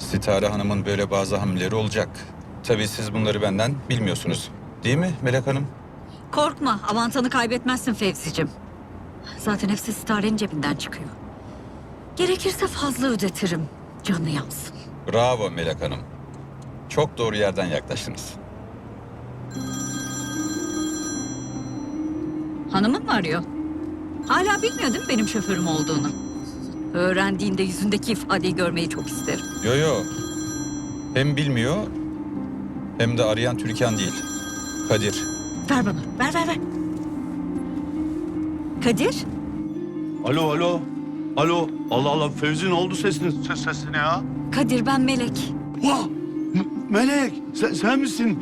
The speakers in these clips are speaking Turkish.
Sitare Hanım'ın böyle bazı hamleleri olacak. Tabii siz bunları benden bilmiyorsunuz. Değil mi Melek Hanım? Korkma, avantanı kaybetmezsin Fevzi'cim. Zaten hepsi Stare'nin cebinden çıkıyor. Gerekirse fazla ödetirim. Canı yansın. Bravo Melek Hanım. Çok doğru yerden yaklaştınız. Hanımın mı arıyor? Hala bilmiyor değil mi benim şoförüm olduğunu? Öğrendiğinde yüzündeki ifadeyi görmeyi çok isterim. Yo yo. Hem bilmiyor hem de arayan Türkan değil. Kadir. Ver bana, ver ver ver. Kadir, Alo alo. Alo. Allah Allah Fevzi ne oldu sesine, ses, sesine ya? Kadir ben Melek. Vah! M- Melek sen, sen misin?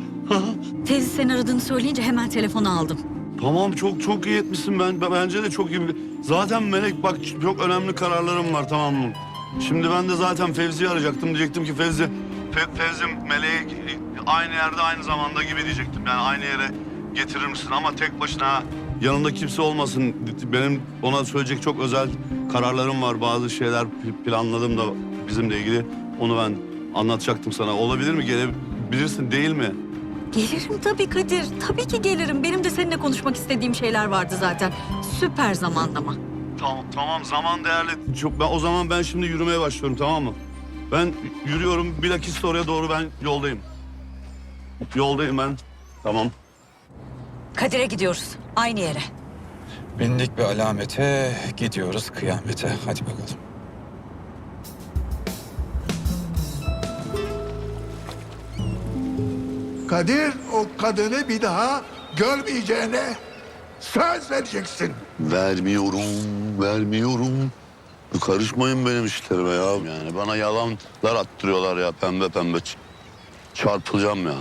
Fevzi seni aradığını söyleyince hemen telefonu aldım. Tamam çok çok iyi etmişsin ben ben- bence de çok iyi. Zaten Melek bak çok önemli kararlarım var tamam mı? Şimdi ben de zaten Fevzi'yi arayacaktım diyecektim ki Fevzi Fe, Fevzi Melek aynı yerde aynı zamanda gibi diyecektim. Yani aynı yere getirir misin ama tek başına yanında kimse olmasın. Benim ona söyleyecek çok özel kararlarım var. Bazı şeyler pl- planladım da bizimle ilgili. Onu ben anlatacaktım sana. Olabilir mi? Gelebilirsin değil mi? Gelirim tabii Kadir. Tabii ki gelirim. Benim de seninle konuşmak istediğim şeyler vardı zaten. Süper zamanlama. Tamam tamam zaman değerli. Çok ben o zaman ben şimdi yürümeye başlıyorum tamam mı? Ben yürüyorum bilakis oraya doğru ben yoldayım. Yoldayım ben. Tamam. Kadir'e gidiyoruz. Aynı yere. Bindik bir alamete, gidiyoruz kıyamete. Hadi bakalım. Kadir o kadını bir daha görmeyeceğine söz vereceksin. Vermiyorum, vermiyorum. Karışmayın benim işlerime ya. Yani bana yalanlar attırıyorlar ya pembe pembe. Çarpılacağım ya.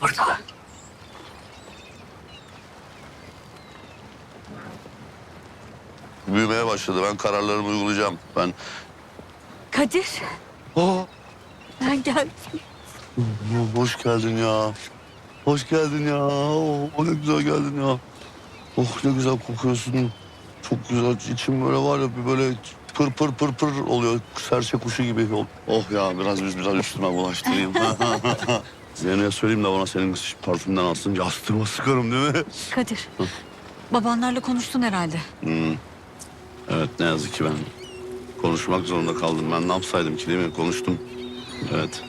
Burada. Büyümeye başladı. Ben kararlarımı uygulayacağım. Ben... Kadir, Aa, ben geldim. Hoş geldin ya. Hoş geldin ya. Oh, ne güzel geldin ya. Oh ne güzel kokuyorsun. Çok güzel. İçim böyle var ya bir böyle pır pır pır pır oluyor. Serçe kuşu gibi. Oh ya biraz biz biraz üstüme bulaştırayım. Zeynep'e söyleyeyim de bana senin parfümden alsın. Yastırma sıkarım değil mi? Kadir, babanlarla konuştun herhalde. Hmm. Evet ne yazık ki ben konuşmak zorunda kaldım. Ben ne yapsaydım ki değil mi? Konuştum. Evet.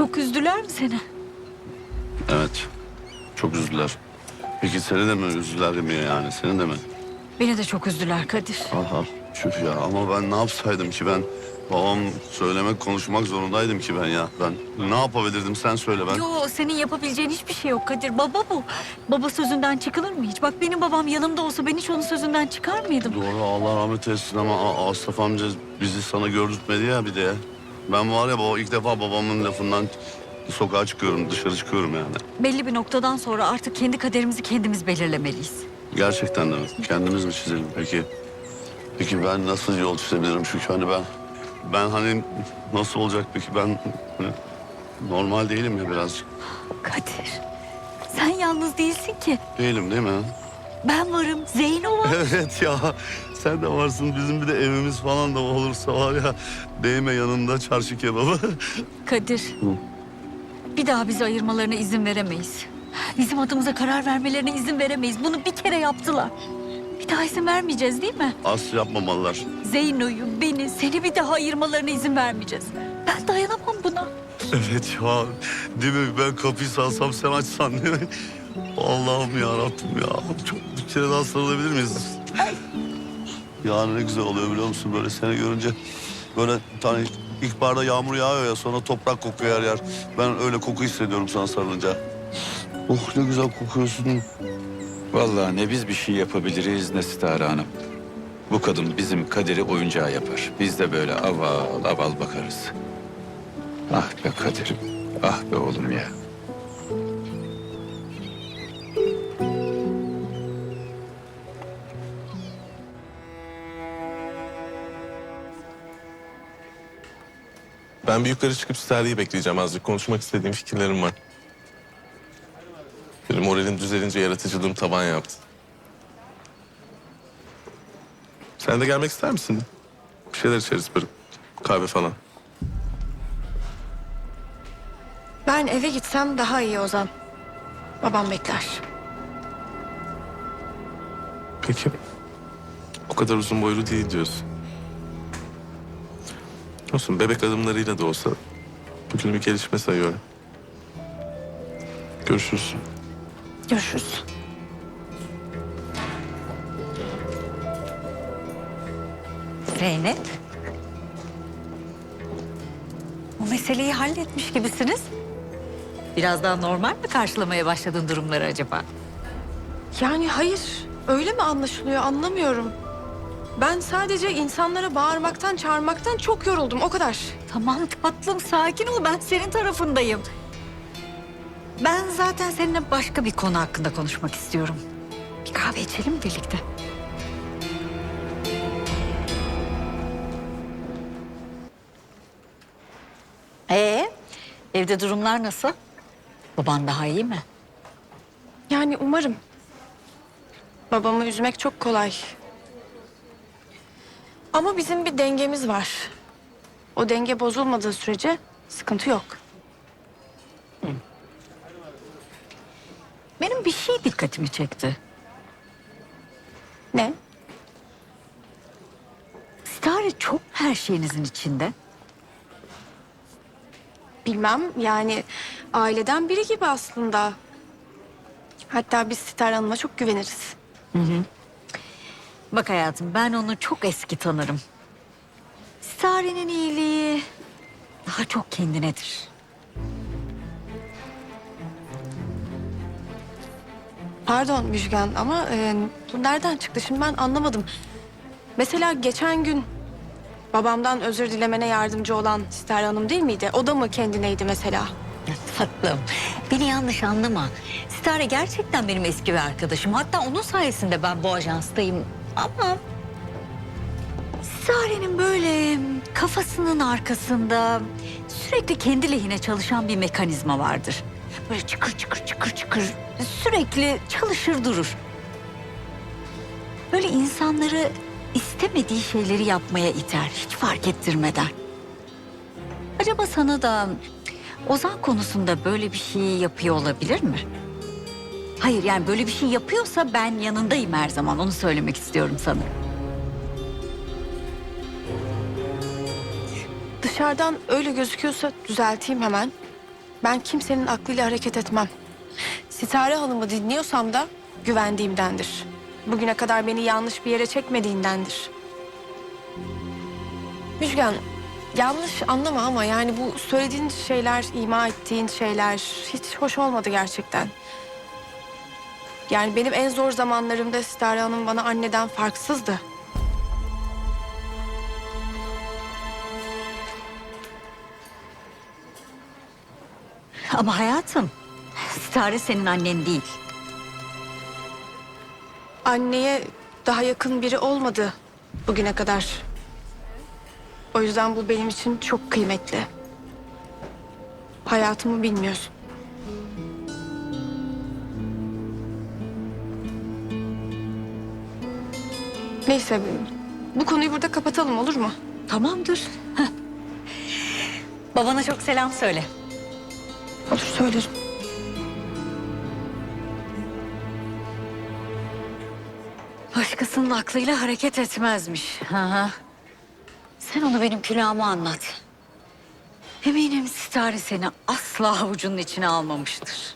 Çok üzdüler mi seni? Evet. Çok üzdüler. Peki seni de mi üzdüler mi yani? Seni de mi? Beni de çok üzdüler Kadir. Aha tüh ya ama ben ne yapsaydım ki ben babam söylemek konuşmak zorundaydım ki ben ya ben ne yapabilirdim sen söyle ben Yo senin yapabileceğin hiçbir şey yok Kadir. Baba bu. Baba sözünden çıkılır mı hiç? Bak benim babam yanımda olsa ben hiç onun sözünden çıkar mıydım? doğru Allah rahmet eylesin ama A- Asaf amca bizi sana gördürtmedi ya bir de ya. Ben var ya baba ilk defa babamın lafından sokağa çıkıyorum dışarı çıkıyorum yani Belli bir noktadan sonra artık kendi kaderimizi kendimiz belirlemeliyiz. gerçekten de mi? kendimiz mi çizelim peki peki ben nasıl yol çizebilirim çünkü hani ben ben hani nasıl olacak peki ben hani, normal değilim ya birazcık Kadir, sen yalnız değilsin ki. değilim değil mi? Ben varım, Zeyno var. Evet ya sen de varsın bizim bir de evimiz falan da olursa var ya değme yanında çarşı kebabı. Kadir, bir daha bizi ayırmalarına izin veremeyiz. Bizim adımıza karar vermelerine izin veremeyiz. Bunu bir kere yaptılar. Bir daha izin vermeyeceğiz değil mi? As yapmamalılar. Zeyno'yu, beni, seni bir daha ayırmalarına izin vermeyeceğiz. Ben dayanamam buna. Evet ya değil mi ben kapıyı salsam sen açsan değil mi? Allah'ım ya Rabbim ya. Çok bir kere daha sarılabilir miyiz? Yani ne güzel oluyor biliyor musun böyle seni görünce böyle hani ilkbaharda yağmur yağıyor ya sonra toprak kokuyor her yer. Ben öyle koku hissediyorum sana sarılınca. Oh ne güzel kokuyorsun. Vallahi ne biz bir şey yapabiliriz ne Sitare Hanım. Bu kadın bizim Kadir'i oyuncağı yapar. Biz de böyle aval aval bakarız. Ah be Kadir'im, ah be oğlum ya. Ben bir yukarı çıkıp Sterli'yi bekleyeceğim azıcık. Konuşmak istediğim fikirlerim var. Bir moralim düzelince yaratıcılığım tavan yaptı. Sen Sen de gelmek ister misin? Bir şeyler içeriz böyle. Kahve falan. Ben eve gitsem daha iyi Ozan. Babam bekler. Peki. O kadar uzun boylu değil diyorsun. Olsun bebek adımlarıyla da olsa bugün bir gelişme sayıyorum. Görüşürüz. Görüşürüz. Zeynep. Bu meseleyi halletmiş gibisiniz. Biraz daha normal mi karşılamaya başladın durumları acaba? Yani hayır. Öyle mi anlaşılıyor anlamıyorum. Ben sadece insanlara bağırmaktan, çağırmaktan çok yoruldum. O kadar. Tamam tatlım sakin ol ben senin tarafındayım. Ben zaten seninle başka bir konu hakkında konuşmak istiyorum. Bir kahve içelim mi birlikte. Ee, evde durumlar nasıl? Baban daha iyi mi? Yani umarım. Babamı üzmek çok kolay. Ama bizim bir dengemiz var. O denge bozulmadığı sürece sıkıntı yok. Benim bir şey dikkatimi çekti. Ne? Stare çok her şeyinizin içinde. Bilmem yani aileden biri gibi aslında. Hatta biz Sitar Hanım'a çok güveniriz. Bak hayatım ben onu çok eski tanırım. Stare'nin iyiliği daha çok kendinedir. Pardon Müjgan ama e, bu nereden çıktı şimdi ben anlamadım. Mesela geçen gün babamdan özür dilemene yardımcı olan Sitar Hanım değil miydi? O da mı kendineydi mesela? Tatlım beni yanlış anlama. Stare gerçekten benim eski bir arkadaşım. Hatta onun sayesinde ben bu ajanstayım. Ama Stare'nin böyle kafasının arkasında sürekli kendi lehine çalışan bir mekanizma vardır. Böyle çıkır çıkır çıkır çıkır sürekli çalışır durur. Böyle insanları istemediği şeyleri yapmaya iter hiç fark ettirmeden. Acaba sana da Ozan konusunda böyle bir şey yapıyor olabilir mi? Hayır yani böyle bir şey yapıyorsa ben yanındayım her zaman onu söylemek istiyorum sana. Dışarıdan öyle gözüküyorsa düzelteyim hemen. Ben kimsenin aklıyla hareket etmem. Sitare Hanım'ı dinliyorsam da güvendiğimdendir. Bugüne kadar beni yanlış bir yere çekmediğindendir. Müjgan, yanlış anlama ama yani bu söylediğin şeyler, ima ettiğin şeyler hiç hoş olmadı gerçekten. Yani benim en zor zamanlarımda Sitare Hanım bana anneden farksızdı. Ama hayatım Stare senin annen değil. anneye daha yakın biri olmadı bugüne kadar. O yüzden bu benim için çok kıymetli. Hayatımı bilmiyorsun. Neyse bu konuyu burada kapatalım olur mu? Tamamdır. Heh. Babana çok selam söyle. Olur söylerim. Başkasının aklıyla hareket etmezmiş. Hı. Sen onu benim külahıma anlat. Eminim Stare seni asla avucunun içine almamıştır.